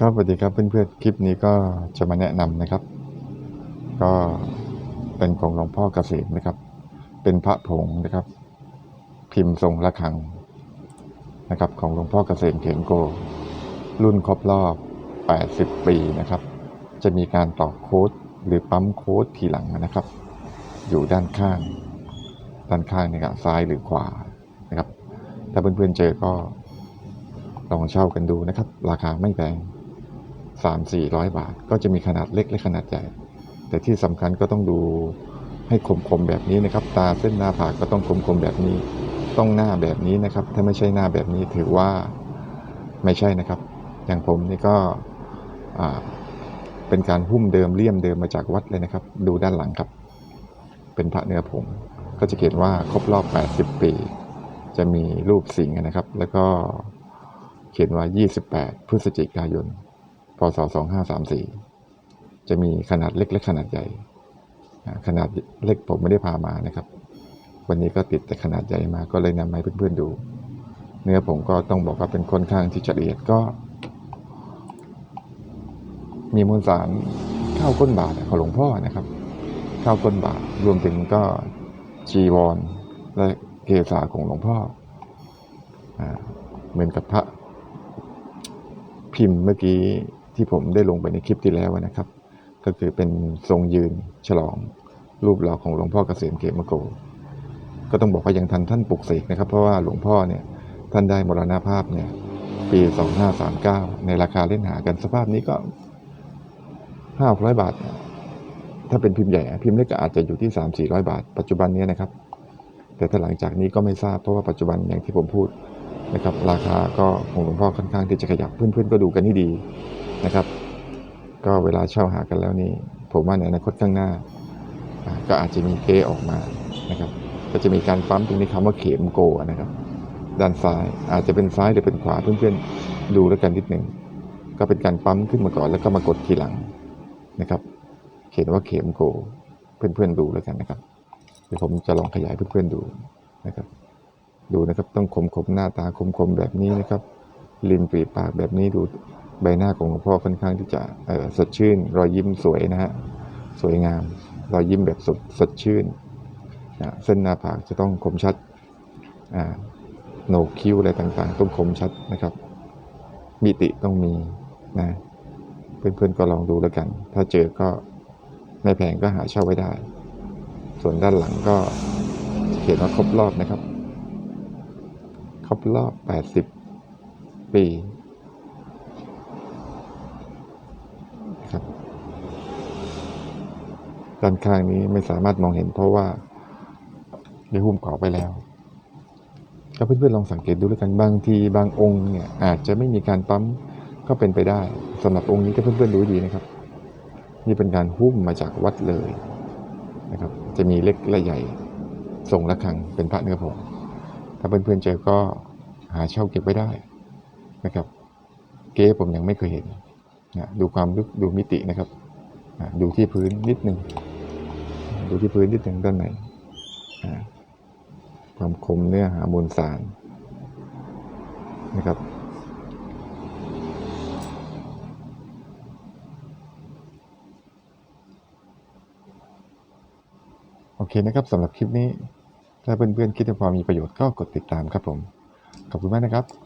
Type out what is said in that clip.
ครับสวัสดีครับเพื่อนๆ คลิปนี้ก็จะมาแนะนำนะครับ ก็เป็นของหลวงพ่อเกษมนะครับ เป็นพระผงนะครับ พิมพ์ทรงระฆังนะครับ ของหลวงพ่อเกษมเขงโก รุ่นครบรอบ 80 ปีนะครับ จะมีการต่อโค้ดหรือปั๊มโค้ดทีหลังนะครับ อยู่ด้านข้าง ด้านข้างนะครับซ้ายหรือขวานะครับ ถ้าเพื่อนๆเจอก็ลองเช่ากันดูนะครับ ราคาไม่แพง สามสี่ร้อยบาท ก็จะมีขนาดเล็กและขนาดใหญ่ แต่ที่สำคัญก็ต้องดูให้คมๆแบบนี้นะครับ ตาเส้นหน้าผากก็ต้องคมๆแบบนี้ ต้องหน้าแบบนี้นะครับ ถ้าไม่ใช่หน้าแบบนี้ถือว่าไม่ใช่นะครับ อย่างผมนี่ก็เป็นการหุ้มเดิมเลี่ยมเดิมมาจากวัดเลยนะครับ ดูด้านหลังครับ เป็นพระเนื้อผงก็จะเขียนว่าครบรอบ 80 ปี จะมีรูปสิงห์นะครับ แล้วก็เขียนว่า 28 พฤศจิกายน พศ2534 จะมีขนาดเล็กและขนาดใหญ่ ขนาดเล็กผมไม่ได้พามานะครับ วันนี้ก็ติดแต่ขนาดใหญ่มาก็เลยนำมาให้เพื่อนๆดู เนื้อผมก็ต้องบอกว่าเป็นค่อนข้างที่ละเอียดก็ มีมวลสารข้าวก้นบาทของหลวงพ่อนะครับข้าวก้นบาทรวมถึงก็จีวรและเกศาของหลวงพ่ออเหมือนกับพระพิมพ์เมื่อกี้ ที่ผมได้ลงไปในคลิปที่แล้วนะครับ ก็คือเป็นทรงยืนฉลองรูปหล่อของหลวงพ่อเกษมเกมโก ก็ต้องบอกว่ายังทันท่านปลุกเสกนะครับ เพราะว่าหลวงพ่อเนี่ยท่านได้มรณภาพเนี่ยปี 2539 ในราคาเล่นหากันสภาพนี้ก็ 500 บาท ถ้าเป็นพิมพ์ใหญ่ พิมพ์เล็กก็อาจจะอยู่ที่ 3-400 บาท ปัจจุบันนี้นะครับ แต่ถ้าหลังจากนี้ก็ไม่ทราบเพราะว่าปัจจุบันอย่างที่ผมพูดนะครับ ราคาก็ของหลวงพ่อค่อนข้างที่จะขยับเพื่อนๆก็ดูกันให้ดี นะครับ ก็เวลาเช่าหากันแล้วนี่ผมว่าในอนาคตข้างหน้า ก็อาจจะมีเกออกมานะครับ ก็จะมีการปั๊มตรงนี้คำว่าเข็มโกนะครับ ด้านซ้ายอาจจะเป็นซ้ายหรือเป็นขวาเพื่อนๆดูแล้วกันนิดหนึ่งก็เป็นการปั๊มขึ้นมาก่อนแล้วก็มากดทีหลังนะครับ เขียนว่าเข็มโกเพื่อนๆดูแล้วกันนะครับเดี๋ยวผมจะลองขยายเพื่อนๆดูนะครับ ดูนะครับต้องคมคมๆหน้าตาคมคมๆแบบนี้นะครับริมฝีปากแบบนี้ดู ใบหน้าของหลวงพ่อค่อนข้างที่จะสดชื่น รอยยิ้มสวยนะฮะสวยงาม รอยยิ้มแบบสดสดชื่นนะเส้นหน้าผากจะต้องคมชัดโหนกคิ้วอะไรต่างๆ ต้องคมชัดนะครับ มิติต้องมีนะเพื่อนๆก็ลองดูแล้วกัน ถ้าเจอก็ไม่แพงก็หาเช่าไว้ได้ ส่วนด้านหลังก็เขียนว่าครบรอบนะครับ ครบรอบ 80 ปีนะครับ ด้านข้างนี้ไม่สามารถมองเห็นเพราะว่าได้หุ้มเกาะไปแล้วก็เพื่อนๆลองสังเกตดูแล้วกันบางทีบางองค์เนี่ยอาจจะไม่มีการปั๊มก็เป็นไปได้สำหรับองค์นี้ถ้าเพื่อนๆรู้ดีนะครับ นี่เป็นการหุ้มมาจากวัดเลยนะครับ จะมีเล็กและใหญ่ทรงระฆังเป็นพระเนื้อผงถ้าเพื่อนๆเจอก็หาเช่าเก็บไว้ได้นะครับ เก๊ผมยังไม่เคยเห็นนะดูความลึกดูมิตินะครับ ดูที่พื้นนิดหนึ่ง ดูที่พื้นนิดหนึ่งด้านในความคมเนื้อหามวลสารนะครับโอเคนะครับสำหรับคลิปนี้ ถ้าเพื่อนๆคิดว่ามีประโยชน์ก็กดติดตามครับผม ขอบคุณมากนะครับ